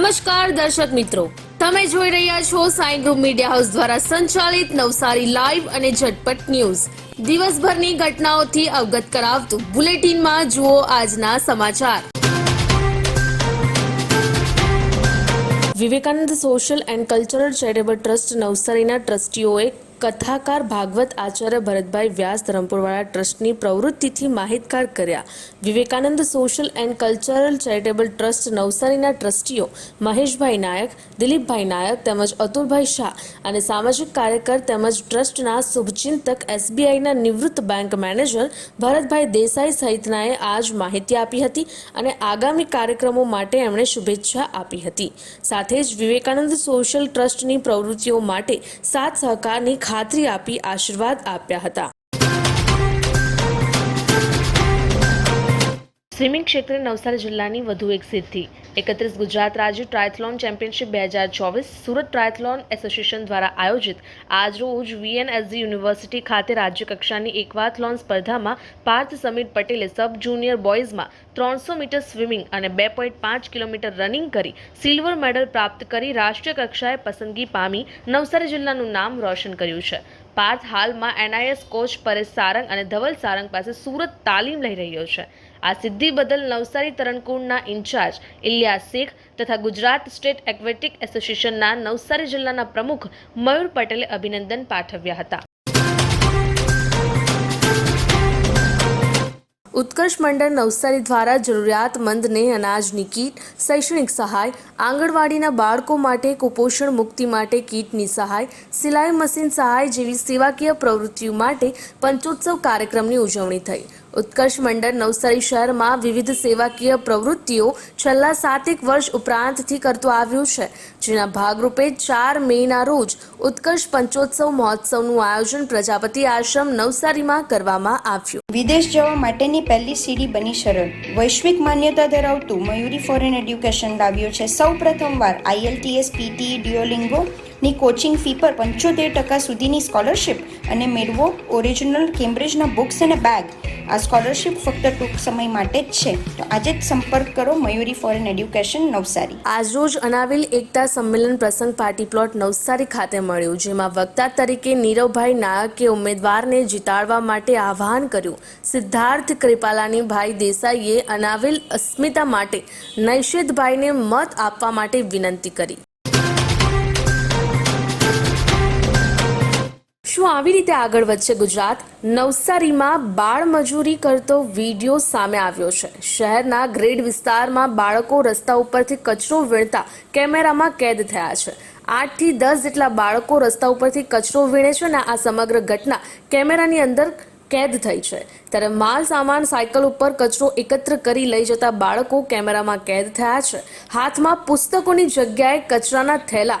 નમસ્કાર દર્શક મિત્રો. તમે જોઈ રહ્યા છો સાઈ ગ્રુપ મીડિયા હાઉસ દ્વારા સંચાલિત નવસારી લાઈવ અને ઝટપટ ન્યૂઝ. દિવસભરની ઘટનાઓથી અવગત કરાવતું બુલેટિનમાં જુઓ આજના સમાચાર. Vivekananda social and cultural charitable trust નવસારીના ટ્રસ્ટીઓએ કથાકાર ભાગવત આચાર્ય ભરતભાઈ વ્યાસ ધરમપુરવાળા ટ્રસ્ટની પ્રવૃત્તિથી માહિતગાર કર્યા. Vivekananda social and cultural charitable trust નવસારીના ટ્રસ્ટીઓ મહેશભાઈ નાયક, દિલીપભાઈ નાયક તેમજ અતુલભાઈ શાહ અને સામાજિક કાર્યકર તેમજ ટ્રસ્ટના શુભચિંતક એસબીઆઈના નિવૃત્ત બેંક મેનેજર ભરતભાઈ દેસાઈ સહિતનાએ આજ માહિતી આપી હતી અને આગામી કાર્યક્રમો માટે એમણે શુભેચ્છા આપી હતી. સાથે જ વિવેકાનંદ સોશિયલ ટ્રસ્ટની પ્રવૃત્તિઓ માટે સાત સહકારની ખાતરી આપી આશીર્વાદ આપ્યા હતા. સ્વિમિંગ ક્ષેત્રે નવસારી જિલ્લાની વધુ એક સિદ્ધિ. એકત્રીસ ગુજરાત રાજ્ય ટ્રાયથલોન ચેમ્પિયનશિપ બે હજાર ચોવીસ સુરત ટ્રાયથલોન એસોસિએશન દ્વારા આયોજિત આજરોજ વીએનએસજી યુનિવર્સિટી ખાતે રાજ્યકક્ષાની એકવાથલોન સ્પર્ધામાં પાર્થ સમીર પટેલે સબ જુનિયર બોયઝમાં ત્રણસો મીટર સ્વિમિંગ અને બે પોઈન્ટ પાંચ કિલોમીટર રનિંગ કરી સિલ્વર મેડલ પ્રાપ્ત કરી રાષ્ટ્રીય કક્ષાએ પસંદગી પામી નવસારી જિલ્લાનું નામ રોશન કર્યું છે. પાર્થ હાલમાં એનઆઈએસ કોચ પરેશ સારંગ અને ધવલ સારંગ પાસે સુરત તાલીમ લઈ રહ્યો છે. આ સિદ્ધિ બદલ નવસારી તરણકુંડના ઇન્ચાર્જ ઇલિયા શેખ તથા ગુજરાત સ્ટેટ એક્વેટિક એસોસિએશનના નવસારી જિલ્લાના પ્રમુખ મયુર પટેલે અભિનંદન પાઠવ્યા હતા. ઉત્કર્ષ મંડળ નવસારી દ્વારા જરૂરિયાતમંદને અનાજની કીટ શૈક્ષણિક સહાય, આંગણવાડીના બાળકો માટે કુપોષણ મુક્તિ માટે કીટની સહાય, સિલાઈ મશીન સહાય જેવી સેવાકીય પ્રવૃત્તિઓ માટે પંચોત્સવ કાર્યક્રમની ઉજવણી થઈ. ઉત્કર્ષ મંડળ નવસારી શહેરમાં વિવિધ સેવાકીય પ્રવૃત્તિઓ છેલ્લા સાતેક વર્ષ ઉપરાંતથી કરતું આવ્યું છે. જેના ભાગરૂપે ચાર મેના રોજ ઉત્કર્ષ પંચોત્સવ મહોત્સવનું આયોજન પ્રજાપતિ આશ્રમ નવસારીમાં કરવામાં આવ્યું. વિદેશ જવા માટેની પહેલી સીડી બની સરળ. વૈશ્વિક માન્યતા ધરાવતું મયુરી ફોરેન એડ્યુકેશન લાવ્યો છે. સૌ પ્રથમવાર આઈએલટીએસ પીટી ડિયોલિંગો ની કોચિંગ ફી પર પંચોતેર ટકા સુધીની સ્કોલરશિપ અને મેળવો ઓરિજિનલ કેમ્બ્રિજના બુક્સ અને બેગ. આ સ્કોલરશિપ ફક્ત ટૂંક સમય માટે જ છે. તો આજે જ સંપર્ક કરો મયુરી ફોરેન એડ્યુકેશન નવસારી. આજરોજ અનાવિલ એકતા સંમેલન પ્રસંગ પાર્ટી પ્લોટ નવસારી ખાતે મળ્યું, જેમાં વક્તા તરીકે નીરવભાઈ નાયકે ઉમેદવારને જીતાડવા માટે આહવાન કર્યું. સિદ્ધાર્થ કૃપાલાની ભાઈ દેસાઈએ અનાવિલ અસ્મિતા માટે નૈષેદભાઈને મત આપવા માટે વિનંતી કરી. શું આવી રીતે આગળ વધશે ગુજરાત? નવસારીમાં બાળ મજૂરી કરતો વીડિયો સામે આવ્યો છે. શહેરના ગ્રેડ વિસ્તારમાં બાળકો રસ્તા ઉપરથી કચરો વીણતા કેમેરામાં કેદ થયા છે. આઠથી દસ જેટલા બાળકો રસ્તા ઉપરથી કચરો વીણે છે અને આ સમગ્ર ઘટના કેમેરાની અંદર કેદ થઈ છે. ત્યારે માલ સામાન સાયકલ ઉપર કચરો એકત્ર કરી લઈ જતા બાળકો કેમેરામાં કેદ થયા છે. હાથમાં પુસ્તકોની જગ્યાએ કચરાના થેલા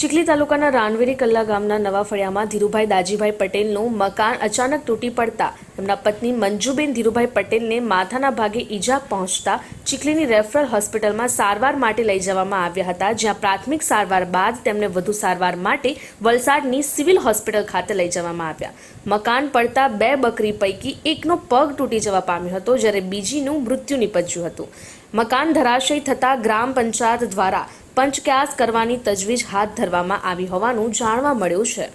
ચીખલી તાલુકાના રાનવેરી કલ્લા ગામના નવા ફળિયામાં ધીરુભાઈ દાજીભાઈ પટેલનું મકાન અચાનક તૂટી પડતા તેમના પત્ની મંજુબેન ધીરુભાઈ પટેલને માથાના ભાગે ઈજા પહોંચતા ચીખલીની રેફરલ હોસ્પિટલમાં સારવાર માટે લઈ જવામાં આવ્યા હતા, જ્યાં પ્રાથમિક સારવાર બાદ તેમને વધુ સારવાર માટે વલસાડની સિવિલ હોસ્પિટલ ખાતે લઈ જવામાં આવ્યા. મકાન પડતા બે બકરી પૈકી એકનો પગ તૂટી જવા પામ્યો હતો, જ્યારે બીજીનું મૃત્યુ નીપજ્યું હતું. મકાન ધરાશયી થતાં ગ્રામ પંચાયત દ્વારા પંચક્યાસ કરવાની તજવીજ હાથ ધરવામાં આવી હોવાનું જાણવા મળ્યું છે.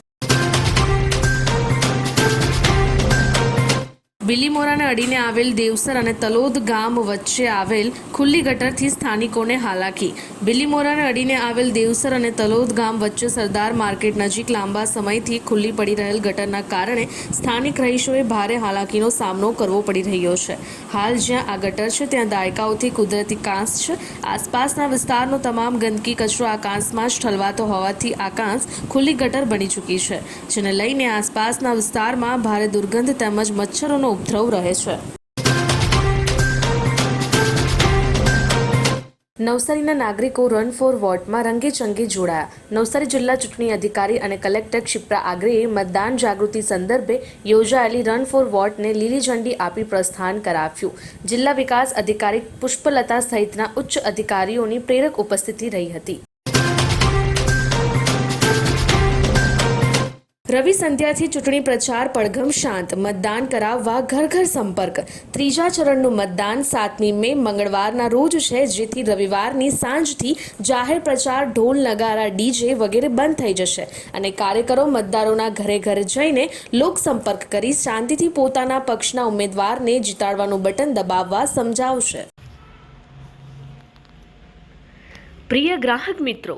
બિલીમોરાને અડીને આવેલ દેવસર અને તલોદ ગામ વચ્ચે આવેલ ખુલ્લી ગટરથી સ્થાનિકોને હાલાકી. બિલીમોરાને અડીને આવેલ દેવસર અને તલોદ ગામ વચ્ચે સરદાર માર્કેટ નજીક લાંબા સમયથી ખુલ્લી પડી રહેલ ગટરના કારણે સ્થાનિક રહીશોએ ભારે હાલાકીનો સામનો કરવો પડી રહ્યો છે. હાલ જ્યાં આ ગટર છે, ત્યાં દાયકાઓથી કુદરતી કાંસ છે. આસપાસના વિસ્તારનો તમામ ગંદકી, કચરો આ કાંસમાં જ ઠલવાતો હોવાથી આ કાંસ ખુલ્લી ગટર બની ચૂકી છે, જેને લઈને આસપાસના વિસ્તારમાં ભારે દુર્ગંધ તેમજ મચ્છરોનો ઉપદ્રવ રહે છે. નવસારીના નાગરિકો રન ફોર વોટમાં રંગેચંગે જોડાયા. નવસારી જિલ્લા ચૂંટણી અધિકારી અને કલેક્ટર ક્ષિપ્રા આગ્રેએ મતદાન જાગૃતિ સંદર્ભે યોજાયેલી રન ફોર વોટને લીલી ઝંડી આપી પ્રસ્થાન કરાવ્યું. જિલ્લા વિકાસ અધિકારી પુષ્પલતા સહિતના ઉચ્ચ અધિકારીઓની પ્રેરક ઉપસ્થિતિ રહી હતી. રવિ સંધ્યાથી ચૂંટણી પ્રચાર પડઘમ શાંત. મતદાન કરાવવા ઘર ઘર સંપર્ક. ત્રીજા ચરણનું મતદાન સાતમી મે મંગળવારના રોજ છે, જેથી રવિવારની સાંજથી જાહેર પ્રચાર ઢોલ, નગારા, ડીજે વગેરે બંધ થઈ જશે અને કાર્યકરો મતદારોના ઘરે ઘરે જઈને લોકસંપર્ક કરી શાંતિથી પોતાના પક્ષના ઉમેદવારને જીતાડવાનું બટન દબાવવા સમજાવશે. પ્રિય ગ્રાહક મિત્રો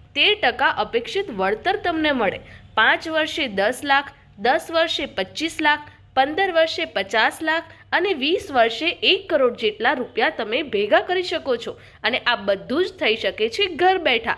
તેર ટકા અપેક્ષિત વળતર તમને મળે. પાંચ વર્ષે દસ લાખ, દસ વર્ષે પચીસ લાખ, પંદર વર્ષે પચાસ લાખ અને વીસ વર્ષે એક કરોડ જેટલા રૂપિયા તમે ભેગા કરી શકો છો. અને આ બધું જ થઈ શકે છે ઘર બેઠા.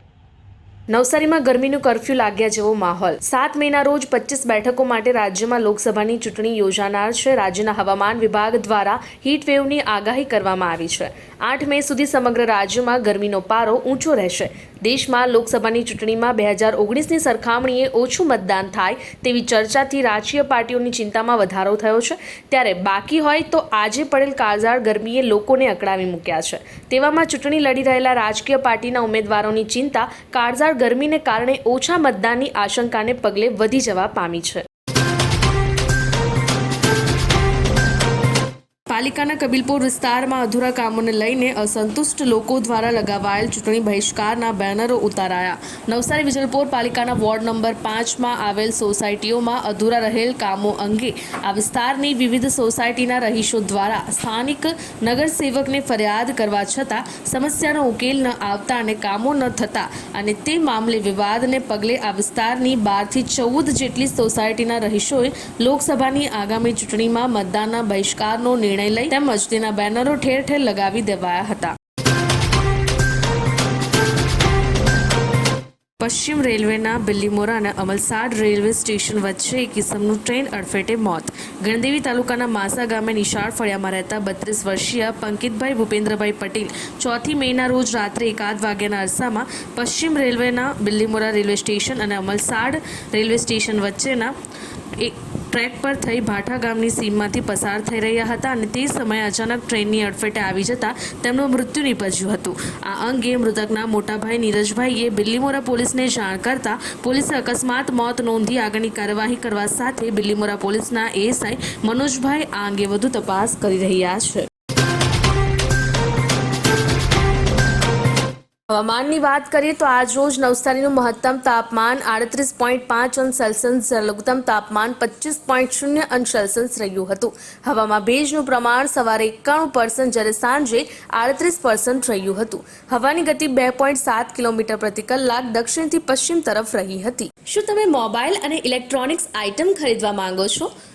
નવસારીમાં ગરમીનું કરફ્યુ લાગ્યા જેવો માહોલ. સાત મેના રોજ પચીસ બેઠકો માટે રાજ્યમાં લોકસભાની ચૂંટણી યોજાનાર છે. રાજ્યના હવામાન વિભાગ દ્વારા હીટ વેવની આગાહી કરવામાં આવી છે. આઠ મે સુધી સમગ્ર રાજ્યમાં ગરમીનો પારો ઊંચો રહેશે. દેશમાં લોકસભાની ચૂંટણીમાં બે હજાર ઓગણીસની સરખામણીએ ઓછું મતદાન થાય તેવી ચર્ચાથી રાજકીય પાર્ટીઓની ચિંતામાં વધારો થયો છે. ત્યારે બાકી હોય તો આજે પડેલ કાળઝાળ ગરમીએ લોકોને અકળાવી મૂક્યા છે. તેવામાં ચૂંટણી લડી રહેલા રાજકીય પાર્ટીના ઉમેદવારોની ચિંતા કાળઝાળ ગરમીને કારણે ઓછા મતદાનની આશંકાને પગલે વધી જવા પામી છે. પાલિકાના કબીલપુર વિસ્તારમાં અધૂરા કામોને લઈને અસંતુષ્ટ લોકો દ્વારા લગાવાયેલ ચૂંટણી બહિષ્કારના બેનરો ઉતારાયા. નવસારી વિજલપોર પાલિકાના વોર્ડ નંબર પાંચમાં આવેલ સોસાયટીઓમાં અધૂરા રહેલ કામો અંગે આ વિસ્તારની વિવિધ સોસાયટીના રહીશો દ્વારા સ્થાનિક નગરસેવકને ફરિયાદ કરવા છતાં સમસ્યાનો ઉકેલ ન આવતા અને કામો ન થતા અને તે મામલે વિવાદને પગલે આ વિસ્તારની બારથી ચૌદ જેટલી સોસાયટીના રહીશોએ લોકસભાની આગામી ચૂંટણીમાં મતદાનના બહિષ્કારનો નિર્ણય લઈ તેમજ તેના બેનરો ઠેર ઠેર લગાવી દેવાયા હતા. પશ્ચિમ રેલવેના બિલ્લીમોરા અને અમલસાડ રેલવે સ્ટેશન વચ્ચે એક કિસમનું ટ્રેન અડફેટે મોત. ગણદેવી તાલુકાના માસા ગામે નિશાળ ફળિયામાં રહેતા બત્રીસ વર્ષીય પંકિતભાઈ ભૂપેન્દ્રભાઈ પટેલ ચોથી મેના રોજ રાત્રે એકાદ વાગ્યાના અરસામાં પશ્ચિમ રેલવેના બિલ્લીમોરા રેલવે સ્ટેશન અને અમલસાડ રેલવે સ્ટેશન વચ્ચેના એક ટ્રેક પર થઈ ભાઠા ગામની સીમમાંથી પસાર થઈ રહ્યા હતા અને તે સમયે અચાનક ટ્રેનની અડફેટે આવી જતા તેમનું મૃત્યુ નીપજ્યું હતું. આ અંગે મૃતકના મોટાભાઈ નીરજભાઈએ બિલ્લીમોરા પોલીસને જાણ કરતા પોલીસે અકસ્માત, મોત નોંધી આગળની કાર્યવાહી કરવા સાથે બિલ્લીમોરા પોલીસના એએસઆઈ મનોજભાઈ આ અંગે વધુ તપાસ કરી રહ્યા છે. હવામાનની વાત કરીએ તો આજ રોજ નવસારીનું મહત્તમ તાપમાન આડત્રીસ પોઈન્ટ પાંચ અંશ સેલ્સિયસ, લઘુત્તમ તાપમાન પચીસ પોઈન્ટ શૂન્ય અંશ સેલ્સિયસ રહ્યું હતું. હવામાં ભેજનું પ્રમાણ સવારે એકાણું પર્સન્ટ જ્યારે સાંજે આડત્રીસ પર્સન્ટ રહ્યું હતું. હવાની ગતિ બે પોઈન્ટ સાત કિલોમીટર પ્રતિ કલાક દક્ષિણથી પશ્ચિમ તરફ રહી હતી. શું તમે મોબાઈલ અને ઇલેક્ટ્રોનિક્સ આઇટમ ખરીદવા માંગો છો?